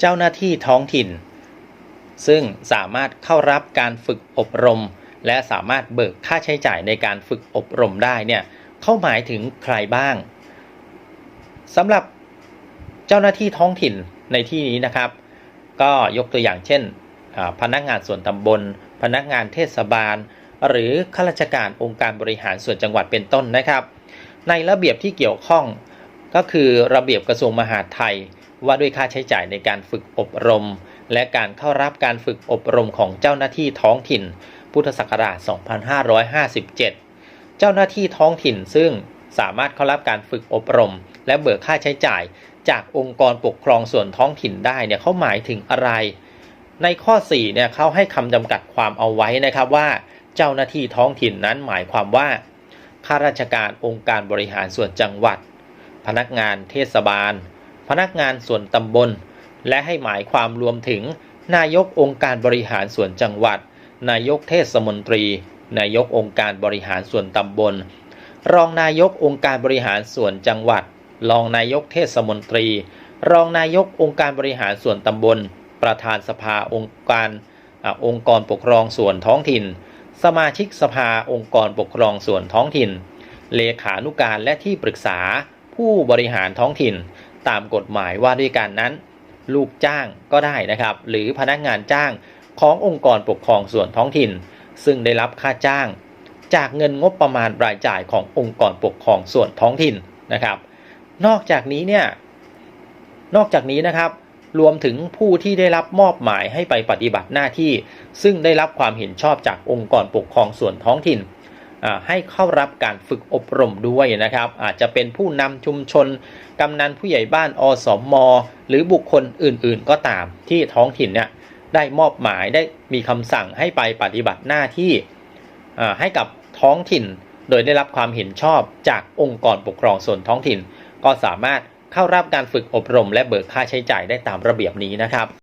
เจ้าหน้าที่ท้องถิ่น ซึ่งสามารถเข้ารับการฝึกอบรม และสามารถเบิกค่าใช้จ่ายในการฝึกอบรมได้เนี่ยเข้าหมายถึงใครบ้างสำหรับเจ้าหน้าที่ท้องถิ่นในที่นี้นะครับ ก็ยกตัวอย่างเช่น พนักงานส่วนตำบล พนักงานเทศบาล หรือข้าราชการองค์การบริหารส่วนจังหวัดเป็นต้นนะครับ ในระเบียบที่เกี่ยวข้องก็คือระเบียบกระทรวงมหาดไทย ว่าด้วยค่าใช้จ่ายในการฝึกอบรม และการเข้ารับการฝึกอบรมของเจ้าหน้าที่ท้องถิ่น พุทธศักราช 2557 เจ้าหน้าที่ท้องถิ่นซึ่งสามารถเข้ารับการฝึกอบรม และเบิกค่าใช้จ่าย จากองค์กรปกครองส่วนท้องถิ่นได้เนี่ยเขาหมายถึงอะไร ในข้อ4เนี่ยเขาให้คำจำกัดความเอาไว้นะครับว่า เจ้าหน้าที่ท้องถิ่นนั้นหมายความว่าข้าราชการองค์การบริหารส่วนจังหวัด พนักงานเทศบาล พนักงานส่วนตำบล และให้หมายความรวมถึง นายกองค์การบริหารส่วนจังหวัด นายกเทศมนตรี นายกองค์การบริหารส่วนตำบล รองนายกองค์การบริหารส่วนจังหวัด รองนายกเทศมนตรี รองนายกองค์การบริหารส่วนตำบล ประธานสภาองค์การอองค์กรปกครองส่วนท้องถิ่น สมาชิกสภาองค์กรปกครองส่วนท้องถิ่น เลขานุการและที่ปรึกษา ผู้บริหารท้องถิ่น ตามกฎหมายว่าด้วยการนั้น ลูกจ้างก็ได้นะครับ หรือพนักงานจ้างขององค์กรปกครองส่วนท้องถิ่น ซึ่งได้รับค่าจ้าง จากเงินงบประมาณรายจ่ายขององค์กรปกครองส่วนท้องถิ่นนะครับ นอกจากนี้เนี่ยนอกจากนี้นะครับ รวมถึงผู้ที่ได้รับมอบหมายให้ไปปฏิบัติหน้าที่ ซึ่งได้รับความเห็นชอบจากองค์กรปกครองส่วนท้องถิ่น ให้เข้ารับการฝึกอบรมด้วยนะครับ อาจจะเป็นผู้นำชุมชน กำนันผู้ใหญ่บ้านอสมมหรือบุคคลอื่นๆ ก็ตามที่ท้องถิ่นเนี่ยได้มอบหมายได้มีคำสั่งให้ไปปฏิบัติหน้าที่ให้กับท้องถิ่น โดยได้รับความเห็นชอบจากองค์กรปกครองส่วนท้องถิ่น ก็สามารถเข้ารับการฝึกอบรมและเบิกค่าใช้จ่ายได้ตามระเบียบนี้นะครับ